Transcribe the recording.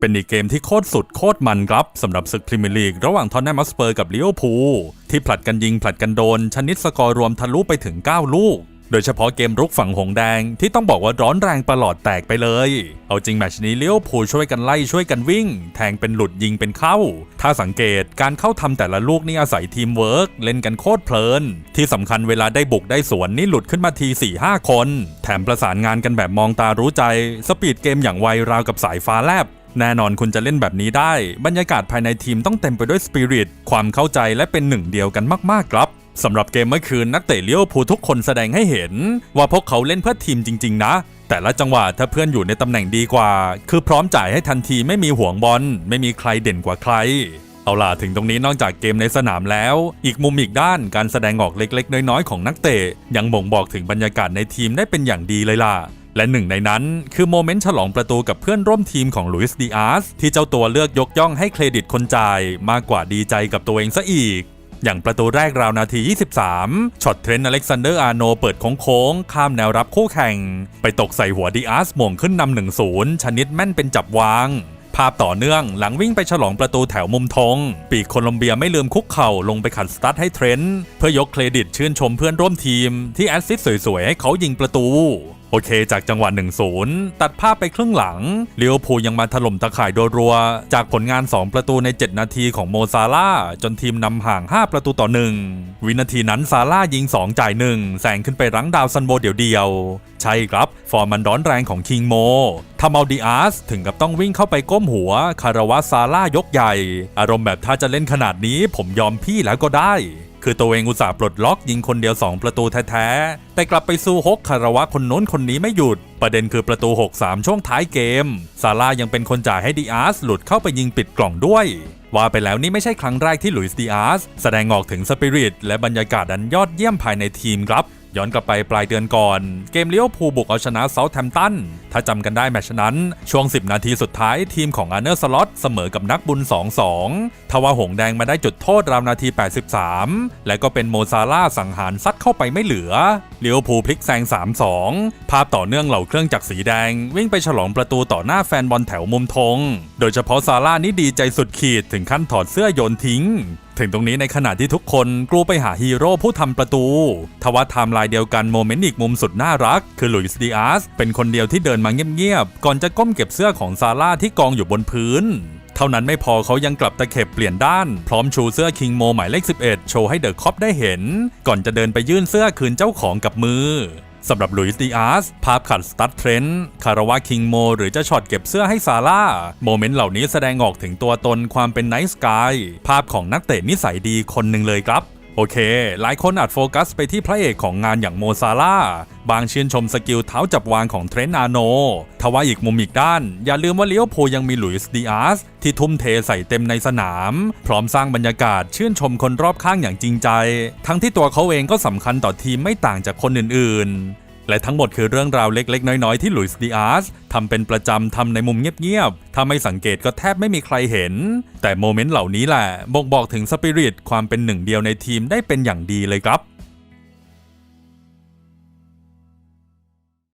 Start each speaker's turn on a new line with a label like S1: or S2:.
S1: เป็นอีกเกมที่โคตรสุดโคตรมันครับสำหรับศึกพรีเมียร์ลีกระหว่างทอนแนมมัสเปอร์กับลิเวอร์พูลที่ผลัดกันยิงผลัดกันโดน ชนิดสกอร์รวมทะลุไปถึง 9 ลูก โดยเฉพาะเกมรุกฝั่งหงแดงที่ต้องบอกว่าร้อนแรงประหลอดแตกไปเลย เอาจริงแมชนี้เลิเวอร์พูช่วยกันไล่ช่วยกันวิ่ง แทงเป็นหลุดยิงเป็นเข้า ถ้าสังเกตการเข้าทำแต่ละลูกนี่อาศัยทีมเวิร์กเล่นกันโคตรเพลิน ที่สำคัญเวลาได้บุกได้สวนนี่หลุดขึ้นมาที4-5คน แถมประสานงานกันแบบมองตารู้ใจ สปีดเกมอย่างไวราวกับสายฟ้าแลบ แน่นอนคุณจะเล่นแบบนี้ได้ บรรยากาศภายในทีมต้องเต็มไปด้วยสปิริตความเข้าใจและเป็นหนึ่งเดียวกันมากๆครับสำหรับเกมเมื่อคืนนักเตะเลี้ยวภูลทุกคนแสดงให้เห็น ว่าพวกเขาเล่นเพื่อทีมจริง ๆ นะ แต่ละจังหวะถ้าเพื่อนอยู่ในตำแหน่งดีกว่า คือพร้อมจ่ายให้ทันทีไม่มีห่วงบอล ไม่มีใครเด่นกว่าใคร เอาล่ะถึงตรงนี้นอกจากเกมในสนามแล้ว อีกมุมอีกด้านการแสดงออกเล็ก ๆ น้อยๆของนักเตะยังบ่งบอกถึงบรรยากาศในทีมได้เป็นอย่างดีเลยล่ะ และหนึ่งในนั้นคือโมเมนต์ฉลองประตูกับเพื่อนร่วมทีมของลุยส์ดีอาร์สที่เจ้าตัวเลือกยกย่องให้เครดิตคนจ่ายมากกว่าดีใจกับตัวเองซะอีก อย่างประตูแรกราวนาที 23 ช็อตเทรนต์อเล็กซานเดอร์อาร์โนเปิดโค้งข้ามแนวรับคู่แข่ง ไปตกใส่หัวดีอาร์สหม่งขึ้นนำ1-0ชนิดแม่นเป็นจับวางภาพต่อเนื่องหลังวิ่งไปฉลองประตูแถวมุมธงปีกโคลอมเบียไม่ลืมคุกเข่าลงไปขัดสตาร์ทให้เทรนต์เพื่อยกเครดิตชื่นชมเพื่อนร่วมทีมที่แอสซิสต์สวยๆ ให้เขายิงประตู โอเค จากจังหวะ 1-0 ตัดภาพไปครึ่งหลังเลียวพูยังมาถล่มตะข่ายโดยรัวจากผลงาน 2 ประตูใน 7 นาทีของโมซาร่าจนทีมนำห่าง 5 ประตูต่อ 1 วินาทีนั้นซาร่ายิง 2 จ่าย 1 แซงขึ้นไปรั้งดาวซันโบเดียวๆ ใช่ครับ ฟอร์มมันร้อนแรงของคิงโมทำเอาดีอาร์สถึงกับต้องวิ่งเข้าไปก้มหัว คาราวะซาร่ายกใหญ่ อารมณ์แบบถ้าจะเล่นขนาดนี้ผมยอมพี่แล้วก็ได้ คือตัวเองอุตส่าห์ปลดล็อกยิงคนเดียว 2 ประตูแท้ๆ แต่กลับไปสู้ฮกคารวะคนโน้นคนนี้ไม่หยุด ประเด็นคือประตู 6-3 ช่วงท้ายเกม ซาร่ายังเป็นคนจ่ายให้ดีอาร์สหลุดเข้าไปยิงปิดกล่องด้วย ว่าไปแล้วนี่ไม่ใช่ครั้งแรกที่หลุยส์ดีอาร์สแสดงออกถึงสปิริตและบรรยากาศอันยอดเยี่ยมภายในทีมครับ ย้อนกลับไปปลายเดือนก่อน เกมเลี้ยวภูบุกเอาชนะเซาท์แฮมป์ตัน ถ้าจำกันได้แมตชนั้น ช่วง 10 นาทีสุดท้ายทีมของอาร์เนอร์สล็อตเสมอกับนักบุญ 2-2 ทว่าหงแดงมาได้จุดโทษราวนาที 83 และก็เป็นโมซาร่าสังหารซัดเข้าไปไม่เหลือ เลี้ยวภูพลิกแซง 3-2 ภาพต่อเนื่องเหล่าเครื่องจักรสีแดง วิ่งไปฉลองประตูต่อหน้าแฟนบอลแถวมุมธงโดยเฉพาะซาร่านี่ดีใจสุดขีดถึงขั้นถอดเสื้อโยนทิ้งถึงตรงนี้ในขณะที่ทุกคนกลัวไปหาฮีโร่ผู้ทำประตู ทว่าไทม์ไลน์เดียวกันโมเมนต์อีกมุมสุดน่ารัก คือหลุยส์ดีอาร์สเป็นคนเดียวที่เดินมาเงียบๆ ก่อนจะก้มเก็บเสื้อของซาร่าที่กองอยู่บนพื้นเท่านั้นไม่พอเขายังกลับตะเข็บเปลี่ยนด้าน พร้อมชูเสื้อคิงโมหมายเลข 11 โชว์ให้เดอะคอปได้เห็น ก่อนจะเดินไปยื่นเสื้อคืนเจ้าของกับมือ สำหรับหลุยส์ดีอาร์สภาพขัดสตัดเทรนด์คาราวาคิงโมหรือจะช็อตเก็บเสื้อให้ซาร่า โมเมนต์เหล่านี้แสดงออกถึงตัวตนความเป็นไนท์สกายภาพของนักเตะนิสัยดีคนหนึ่งเลยครับ โอเค หลายคนอาจโฟกัสไปที่พระเอกของงานอย่างโมซาร่า บางชื่นชมสกิลเท้าจับวางของเทรนนาโน ทว่าอีกมุมอีกด้าน อย่าลืมว่าเลี้ยวโพยังมีหลุยส์ดีอาร์สที่ทุ่มเทใส่เต็มในสนาม พร้อมสร้างบรรยากาศชื่นชมคนรอบข้างอย่างจริงใจ ทั้งที่ตัวเขาเองก็สำคัญต่อทีมไม่ต่างจากคนอื่นๆ และทั้งหมดคือเรื่องราวเล็ก ๆ น้อย ๆ ที่หลุยส์ดีอาร์สทำเป็นประจำทำในมุมเงียบ ๆ ถ้าไม่สังเกตก็แทบไม่มีใครเห็น แต่โมเมนต์เหล่านี้แหละบ่งบอกถึงสปิริตความเป็นหนึ่งเดียวในทีมได้เป็นอย่างดีเลยครับ